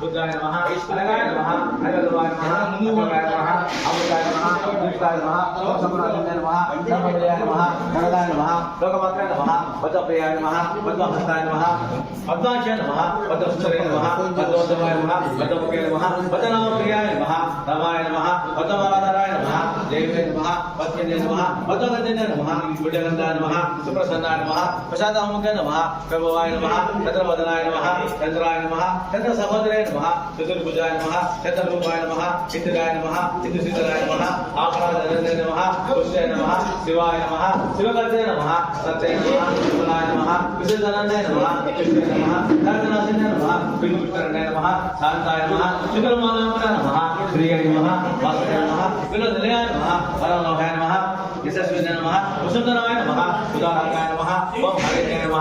బుద్ధాయ నమ ఈశ్వరాయ నమ హరివల్వాయ నమ ముందుగాయ నమ అమృతాయ నమ దీప్తాయ నమ సంప్రదాయ నమ ధర్మప్రియాయ నమ గణదాయ నమ లోకమాత్రాయ నమ పద్మప్రియాయ నమ పద్మహస్తాయ నమ పద్మాక్షయ నమ పద్మసుందరాయ నమ పద్మోత్తమాయ నమ నమ పద్మనామప్రియాయ నమ రమాయ నమ నమ నమ నమ నమ గుడ్డగంధాయ నమ సుప్రసన్నాయ నమ నమ ప్రభవాయ నమ చంద్రవదనాయ నమ చంద్రాయ నమ చంద్ర సహోదరే నమ చతుర్భుజాయ నమ చంద్రరూపాయ నమ చిత్రాయ నమ చిత్రసిద్ధరాయ నమ ఆపరాధనందయ నమ పుష్యాయ నమ శివాయ నమ శివకర్తే నమ సత్య నమ విమలాయ నమ విశుద్ధనందయ నమ కృష్ణ నమ కర్తనాశన్య నమ విష్ణుకరణాయ నమ శాంతాయ నమ శుక్రమానాయ నమ శ్రీయ నమ వాసుదేవ నమ వినోదనయాయ నమ పరమలోహాయ నమ యశస్విన నమ వసుంధరాయ నమ ఉదారంగాయ నమ ఓం హరే నమ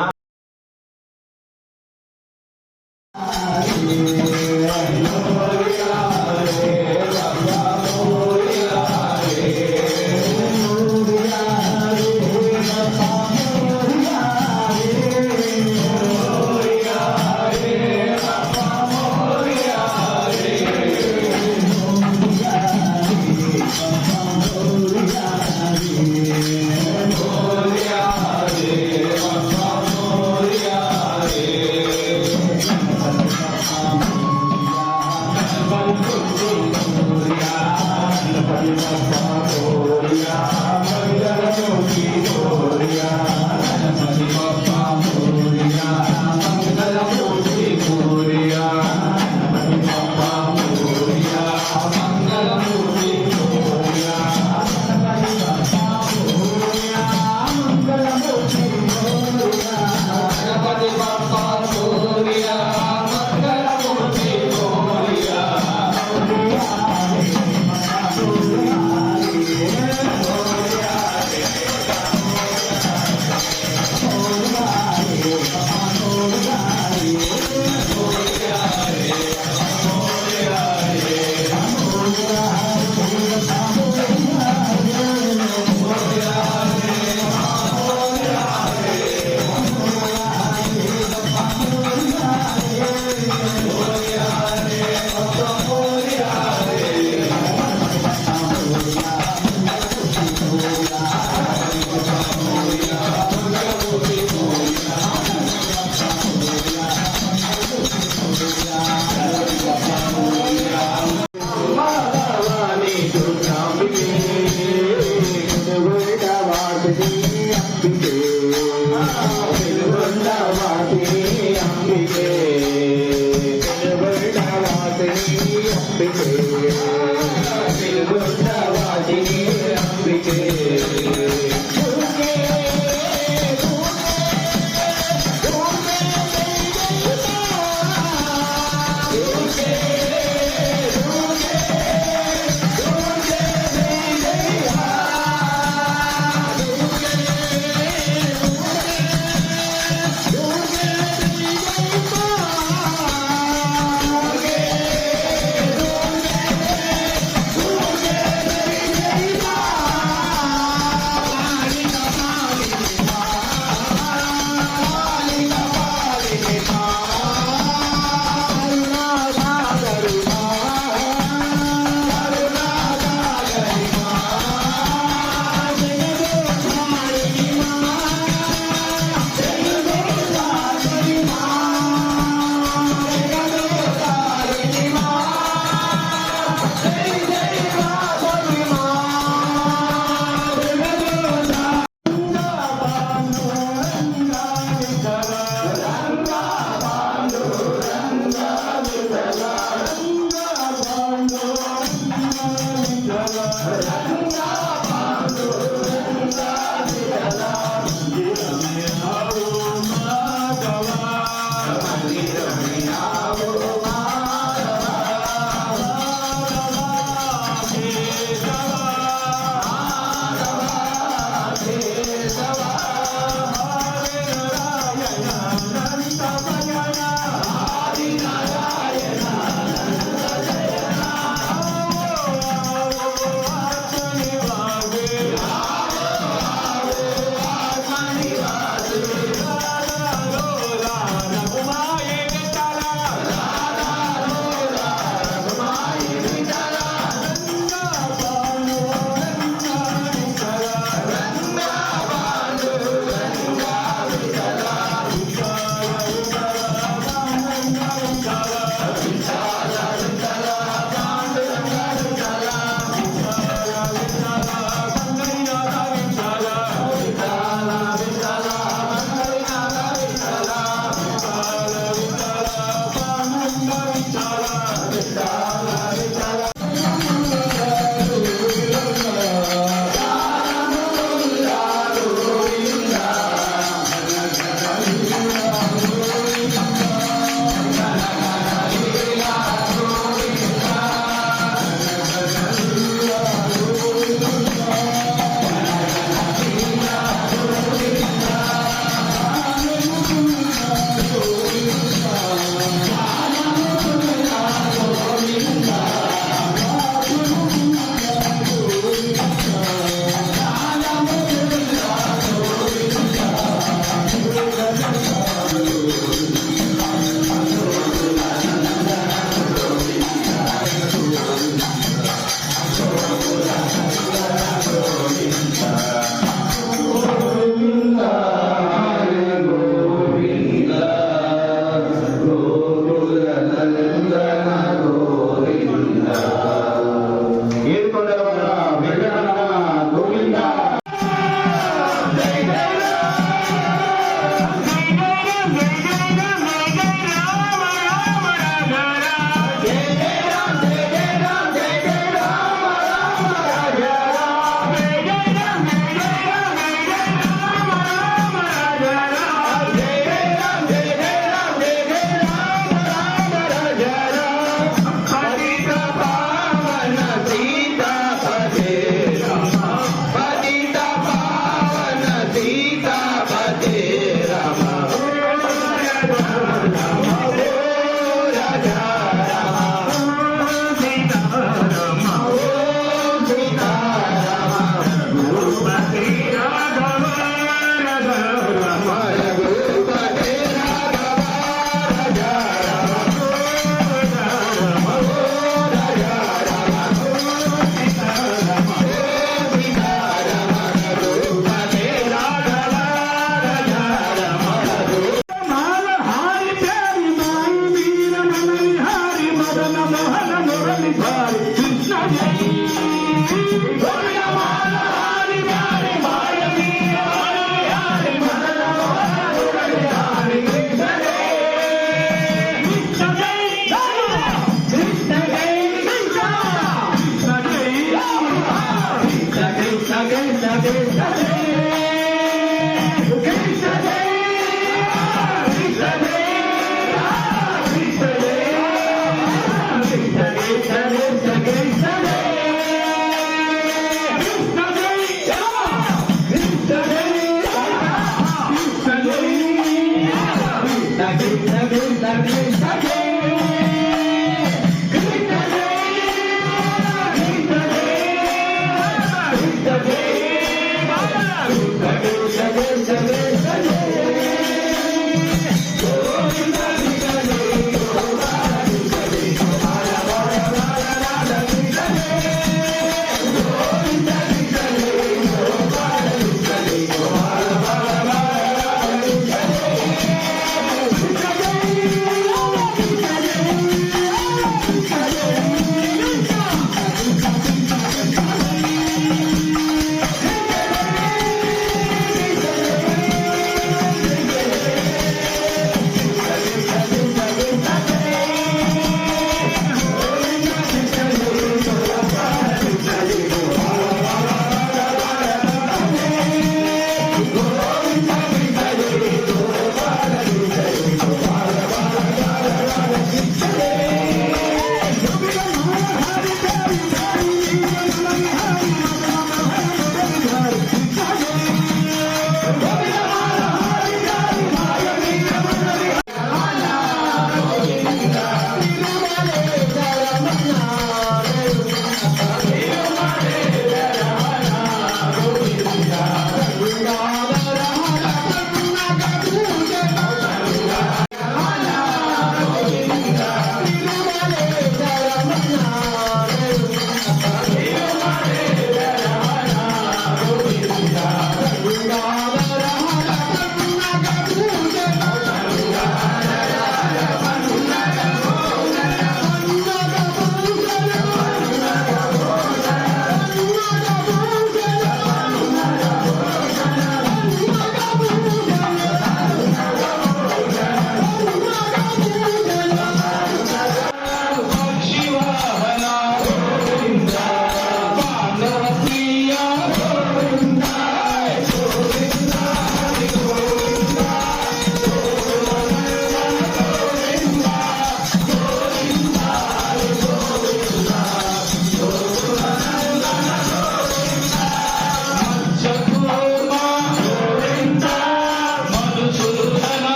Dade, Dade, Dade.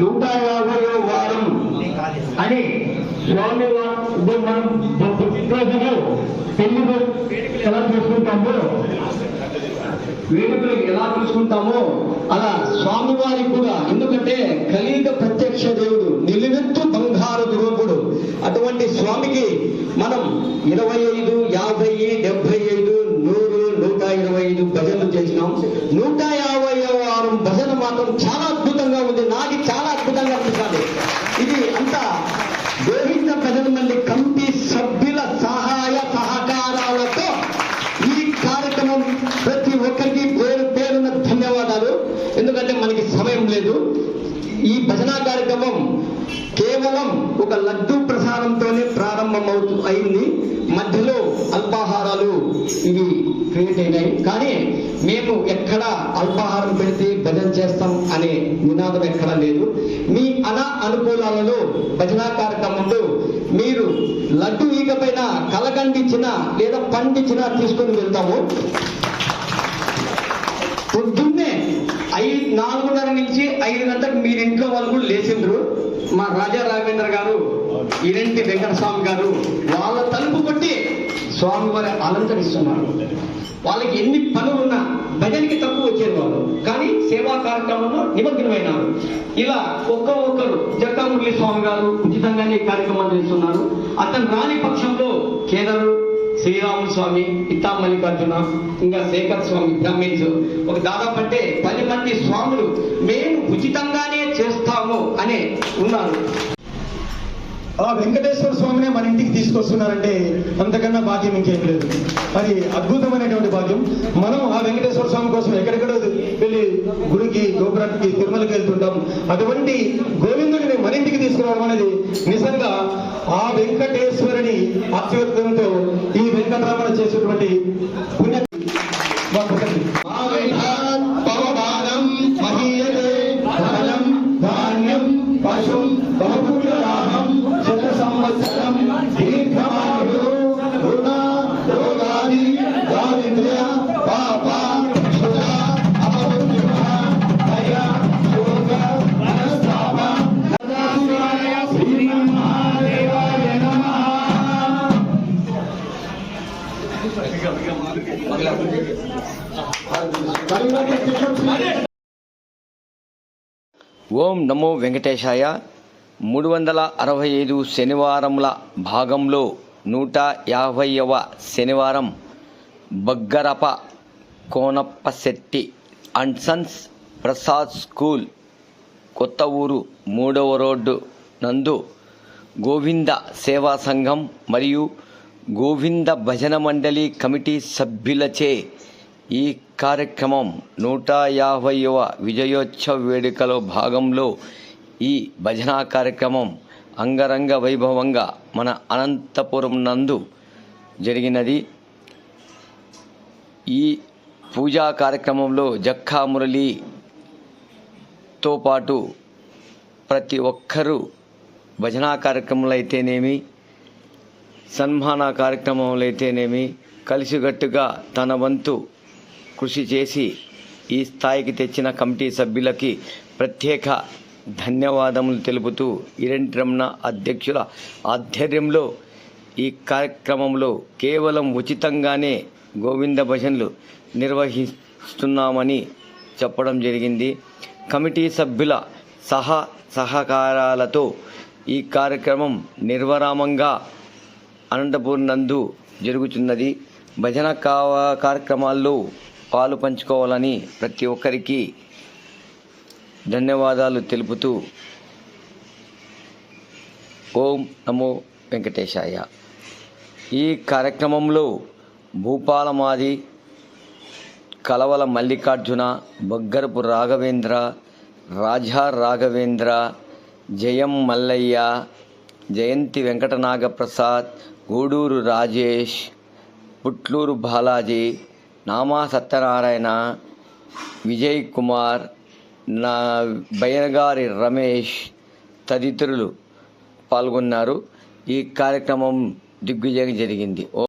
నూట యాభై వారం అని స్వామి మనం పుట్టినరోజులో పెళ్ళి ఎలా చూసుకుంటాము వేడుకలు ఎలా చూసుకుంటామో అలా స్వామివారి కూడా ఎందుకంటే కలిగ ప్రత్యక్ష దేవుడు నిలువెత్తు బంగారు రూపుడు అటువంటి స్వామికి మనం ఇరవై ఐదు యాభై డెబ్బై ఐదు నూరు నూట ఇరవై ఐదు భజనలు చేసినాం. నూట మాత్రం చాలా అద్భుతంగా ఉంది. నాకు చాలా అద్భుతంగా అనిపించాలి ఇది అంతా నినాదం లేదు. మీ అన అనుకూలాలలో భజన కార్యక్రమంలో మీరు లడ్డు ఈగపైన కలగండిచ్చిన లేదా పండిచ్చిన తీసుకొని వెళ్తాము. పొద్దున్నే ఐదు నాలుగున్నర నుంచి ఐదు గంటలకు మీరు ఇంట్లో వాళ్ళు కూడా లేచిండ్రు. మా రాజా రాఘవేంద్ర గారు ఇరెంటి వెంకటస్వామి గారు వాళ్ళ తలుపు స్వామివారి స్వామి వారి అలంకరిస్తున్నారు. వాళ్ళకి ఎన్ని పనులున్నా భజనకి తక్కువ వచ్చేది వాళ్ళు. కానీ సేవా కార్యక్రమంలో నిమగ్నమైనారు. ఇలా ఒక్క ఒక్కరు జక్కా స్వామి గారు ఉచితంగానే కార్యక్రమాలు చేస్తున్నారు. అతను రాని పక్షంలో కేదారు శ్రీరామ స్వామి ఇట్టా మల్లికార్జున ఇంకా శేఖర్ స్వామి బ్రహ్మిన్స్ ఒక దాదాపు అంటే పది మంది స్వాములు మేము ఉచితంగానే చేస్తాము అనే ఉన్నారు. ఆ వెంకటేశ్వర స్వామినే మన ఇంటికి తీసుకొస్తున్నారంటే అంతకన్నా భాగ్యం ఇంకేం లేదు. అది అద్భుతమైనటువంటి భాగ్యం. మనం ఆ వెంకటేశ్వర స్వామి కోసం ఎక్కడెక్కడ వెళ్ళి గుడికి గోపురానికి తిరుమలకి వెళ్తుంటాం. అటువంటి గోవిందుడిని మన ఇంటికి తీసుకురావడం అనేది నిజంగా ఆ వెంకటేశ్వరుని అత్యుత్తంతో ఈ వెంకటరమణ చేసినటువంటి పుణ్య ఓం నమో వెంకటేశాయ. మూడు వందల అరవై ఐదు శనివారముల భాగంలో నూట యాభైవ శనివారం బగ్గరప Konappasetti and sons Prasad school కొత్త ఊరు మూడవ రోడ్డు నందు గోవింద సేవా సంఘం మరియు గోవింద భజన మండలి కమిటీ సభ్యులచే ఈ కార్యక్రమం నూట యాభైవ విజయోత్సవ వేడుకలో భాగంలో ఈ భజనా కార్యక్రమం అంగరంగ వైభవంగా మన అనంతపురం నందు జరిగినది. ఈ పూజా కార్యక్రమంలో జక్కా మురళితో పాటు ప్రతి ఒక్కరూ భజనా కార్యక్రమాలు అయితేనేమి సన్మాన కార్యక్రమంలో అయితేనేమి కలిసిగట్టుగా తన వంతు కృషి చేసి ఈ స్థాయికి తెచ్చిన కమిటీ సభ్యులకి ప్రత్యేక ధన్యవాదములు తెలుపుతూ ఇరెంటి రమణ అధ్యక్షుల ఆధ్వర్యంలో ఈ కార్యక్రమంలో కేవలం ఉచితంగానే గోవింద భజనలు నిర్వహిస్తున్నామని చెప్పడం జరిగింది. కమిటీ సభ్యుల సహా సహకారాలతో ఈ కార్యక్రమం నిర్వరామంగా అనంతపూర్ నందు జరుగుతున్నది. భజన కార్యక్రమాల్లో పాలు పంచుకోవాలని ప్రతి ఒక్కరికి ధన్యవాదాలు తెలుపుతూ ఓం నమో వెంకటేశాయ. ఈ కార్యక్రమంలో భూపాలమాది కలవల మల్లికార్జున బగ్గరపు రాఘవేంద్ర రాజా రాఘవేంద్ర జయం మల్లయ్య జయంతి వెంకటనాగప్రసాద్ గూడూరు రాజేష్ పుట్లూరు బాలాజీ నామా సత్యనారాయణ విజయ్ కుమార్ నా బయనగారి రమేష్ తదితరులు పాల్గొన్నారు. ఈ కార్యక్రమం దిగ్విజయం జరిగింది. ఓ